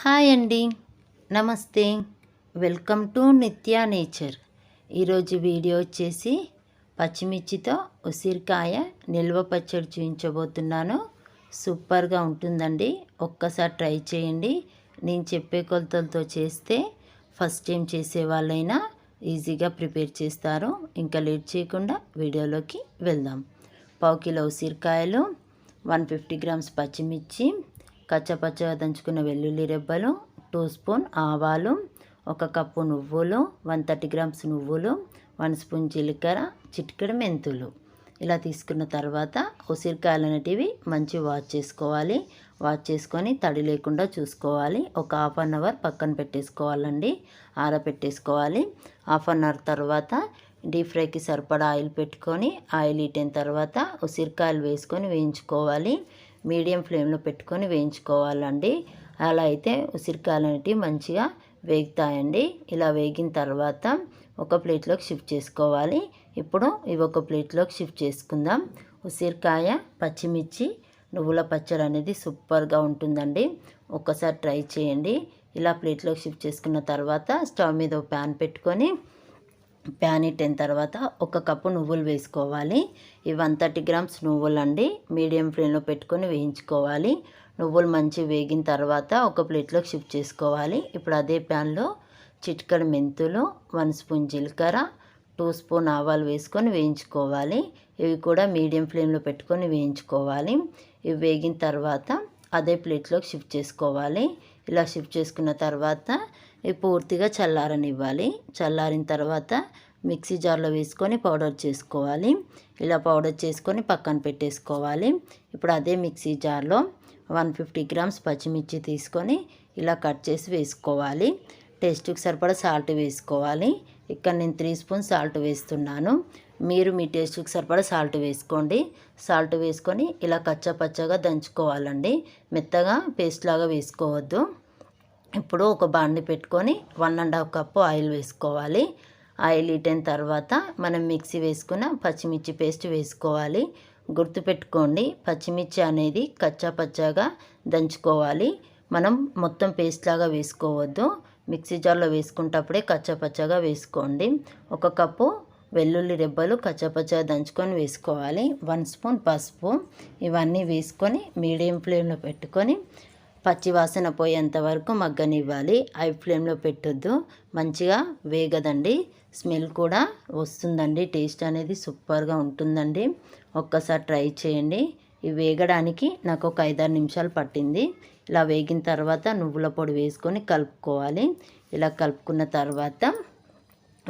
Hi అండి. నమస్తే. Welcome to Nithya nature. ఈరోజు వీడియో వచ్చేసి పచ్చిమిర్చితో ఉసిరికాయ నిల్వ పచ్చడి చూపించబోతున్నాను. సూపర్గా ఉంటుందండి. ఒక్కసారి ట్రై చేయండి. నేను చెప్పే కొలతలతో చేస్తే ఫస్ట్ టైం చేసే వాళ్ళైనా ఈజీగా ప్రిపేర్ చేస్తారు. ఇంకా లేట్ చేయకుండా వీడియోలోకి వెళ్దాం. పావు కిలో ఉసిరికాయలు వన్ ఫిఫ్టీ గ్రామ్స్ పచ్చిమిర్చి కచ్చపచ్చగా దంచుకున్న వెల్లుల్లి రెబ్బలు టూ స్పూన్ ఆవాలు ఒక కప్పు నువ్వులు వన్ థర్టీ గ్రామ్స్ నువ్వులు వన్ స్పూన్ జీలకర్ర చిటికెడు మెంతులు. ఇలా తీసుకున్న తర్వాత ఉసిరికాయలు అనేటివి మంచి వాష్ చేసుకోవాలి. వాష్ చేసుకొని తడి లేకుండా చూసుకోవాలి. ఒక హాఫ్ అన్ అవర్ పక్కన పెట్టేసుకోవాలండి. ఆరబెట్టేసుకోవాలి హాఫ్ అన్ అవర్ తర్వాత డీప్ ఫ్రైకి సరిపడా ఆయిల్ పెట్టుకొని ఆయిల్ ఇట్టిన తర్వాత ఉసిరికాయలు వేసుకొని వేయించుకోవాలి. మీడియం ఫ్లేమ్లో పెట్టుకొని వేయించుకోవాలండి. అలా అయితే ఉసిరికాయలు అనేటివి మంచిగా వేగుతాయండి. ఇలా వేగిన తర్వాత ఒక ప్లేట్లోకి షిఫ్ట్ చేసుకోవాలి. ఇప్పుడు ఇవి ఒక ప్లేట్లోకి షిఫ్ట్ చేసుకుందాం. ఉసిరికాయ పచ్చిమిర్చి నువ్వుల పచ్చడి అనేది సూపర్గా ఉంటుందండి. ఒక్కసారి ట్రై చేయండి. ఇలా ప్లేట్లోకి షిఫ్ట్ చేసుకున్న తర్వాత స్టవ్ మీద ఒక ప్యాన్ పెట్టుకొని ప్యాన్ ఇట్టిన తర్వాత ఒక కప్పు నువ్వులు వేసుకోవాలి. ఇవి వన్ థర్టీ గ్రామ్స్ నువ్వులు అండి మీడియం ఫ్లేమ్లో పెట్టుకొని వేయించుకోవాలి. నువ్వులు మంచి వేగిన తర్వాత ఒక ప్లేట్లోకి షిఫ్ట్ చేసుకోవాలి. ఇప్పుడు అదే ప్యాన్లో చిటికడ మెంతులు వన్ స్పూన్ జీలకర్ర టూ స్పూన్ ఆవాలు వేసుకొని వేయించుకోవాలి. ఇవి కూడా మీడియం ఫ్లేమ్లో పెట్టుకొని వేయించుకోవాలి. ఇవి వేగిన తర్వాత అదే ప్లేట్లోకి షిఫ్ట్ చేసుకోవాలి. ఇలా షిఫ్ట్ చేసుకున్న తర్వాత పూర్తిగా చల్లారనివ్వాలి. చల్లారిన తర్వాత మిక్సీ జార్లో వేసుకొని పౌడర్ చేసుకోవాలి. ఇలా పౌడర్ చేసుకొని పక్కన పెట్టేసుకోవాలి. ఇప్పుడు అదే మిక్సీ జార్లో వన్ ఫిఫ్టీ గ్రామ్స్ పచ్చిమిర్చి తీసుకొని ఇలా కట్ చేసి వేసుకోవాలి. టేస్ట్కి సరిపడా సాల్ట్ వేసుకోవాలి. ఇక్కడ నేను త్రీ స్పూన్ సాల్ట్ వేస్తున్నాను. మీరు మీ టేస్ట్కి సరిపడా సాల్ట్ వేసుకోండి. సాల్ట్ వేసుకొని ఇలా కచ్చపచ్చగా దంచుకోవాలండి. మెత్తగా పేస్ట్ లాగా వేసుకోవద్దు. ఇప్పుడు ఒక బాండి పెట్టుకొని one and half cup oil వేసుకోవాలి. ఆయిల్ ఇటైన తర్వాత మనం మిక్సీ వేసుకున్న పచ్చిమిర్చి పేస్ట్ వేసుకోవాలి. గుర్తుపెట్టుకోండి పచ్చిమిర్చి అనేది కచ్చాపచ్చాగా దంచుకోవాలి. మనం మొత్తం పేస్ట్ లాగా వేసుకోవద్దు. మిక్సీ జార్లో వేసుకుంటప్పుడే కచ్చపచ్చగా వేసుకోండి. ఒక కప్పు వెల్లుల్లి రెబ్బలు కచ్చపచ్చగా దంచుకొని వేసుకోవాలి. వన్ స్పూన్ పసుపు. ఇవన్నీ వేసుకొని మీడియం ఫ్లేమ్లో పెట్టుకొని పచ్చివాసన పోయేంత వరకు మగ్గనివ్వాలి. హై ఫ్లేమ్లో పెట్టొద్దు. మంచిగా వేగదండి. స్మెల్ కూడా వస్తుందండి. టేస్ట్ అనేది సూపర్గా ఉంటుందండి. ఒక్కసారి ట్రై చేయండి. ఇవి వేగడానికి నాకు ఒక ఐదారు నిమిషాలు పట్టింది. ఇలా వేగిన తర్వాత నువ్వుల పొడి వేసుకొని కలుపుకోవాలి. ఇలా కలుపుకున్న తర్వాత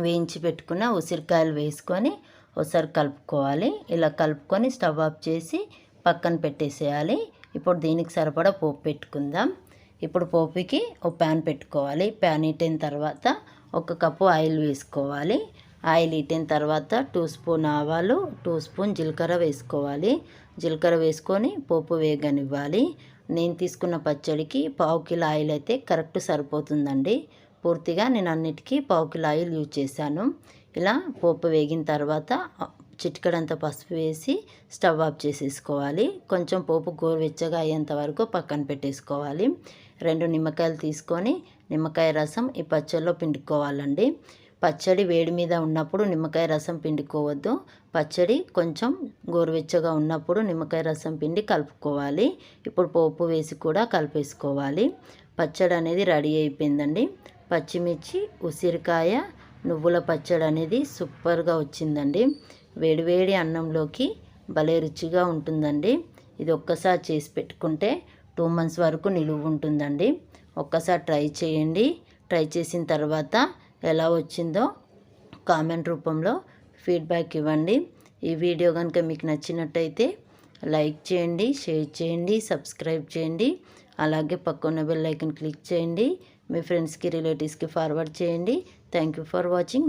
వేయించి పెట్టుకున్న ఉసిరికాయలు వేసుకొని ఒకసారి కలుపుకోవాలి. ఇలా కలుపుకొని స్టవ్ ఆఫ్ చేసి పక్కన పెట్టేసేయాలి. ఇప్పుడు దీనికి సరిపడా పోపు పెట్టుకుందాం. ఇప్పుడు పోపుకి ఒక ప్యాన్ పెట్టుకోవాలి. ప్యాన్ ఇట్టిన తర్వాత ఒక కప్పు ఆయిల్ వేసుకోవాలి. ఆయిల్ ఇట్టిన తర్వాత టూ స్పూన్ ఆవాలు టూ స్పూన్ జీలకర్ర వేసుకోవాలి. జీలకర్ర వేసుకొని పోపు వేగనివ్వాలి. నేను తీసుకున్న పచ్చడికి పావు కిలో ఆయిల్ అయితే కరెక్ట్ సరిపోతుందండి. పూర్తిగా నేను అన్నిటికీ పావు కిలో ఆయిల్ యూజ్ చేశాను. ఇలా పోపు వేగిన తర్వాత చిటికడంత పసుపు వేసి స్టవ్ ఆఫ్ చేసేసుకోవాలి. కొంచెం పోపు గోరువెచ్చగా అయ్యేంత వరకు పక్కన పెట్టేసుకోవాలి. రెండు నిమ్మకాయలు తీసుకొని నిమ్మకాయ రసం ఈ పచ్చడిలో పిండుకోవాలండి. పచ్చడి వేడి మీద ఉన్నప్పుడు నిమ్మకాయ రసం పిండుకోవద్దు. పచ్చడి కొంచెం గోరువెచ్చగా ఉన్నప్పుడు నిమ్మకాయ రసం పిండి కలుపుకోవాలి. ఇప్పుడు పోపు వేసి కూడా కలిపేసుకోవాలి. పచ్చడి అనేది రెడీ అయిపోయిందండి. పచ్చిమిర్చి ఉసిరికాయ నువ్వుల పచ్చడి అనేది సూపర్గా వచ్చిందండి. వేడివేడి అన్నంలోకి భలే రుచిగా ఉంటుందండి. ఇది ఒక్కసారి చేసి పెట్టుకుంటే టూ మంత్స్ వరకు నిలువ ఉంటుందండి. ఒక్కసారి ట్రై చేయండి. ట్రై చేసిన తర్వాత ఎలా వచ్చిందో కామెంట్ రూపంలో ఫీడ్బ్యాక్ ఇవ్వండి. ఈ వీడియో కనుక మీకు నచ్చినట్టయితే లైక్ చేయండి షేర్ చేయండి సబ్స్క్రైబ్ చేయండి. అలాగే పక్కన బెల్ ఐకన్ క్లిక్ చేయండి. మీ ఫ్రెండ్స్కి రిలేటివ్స్కి ఫార్వర్డ్ చేయండి. Thank you for watching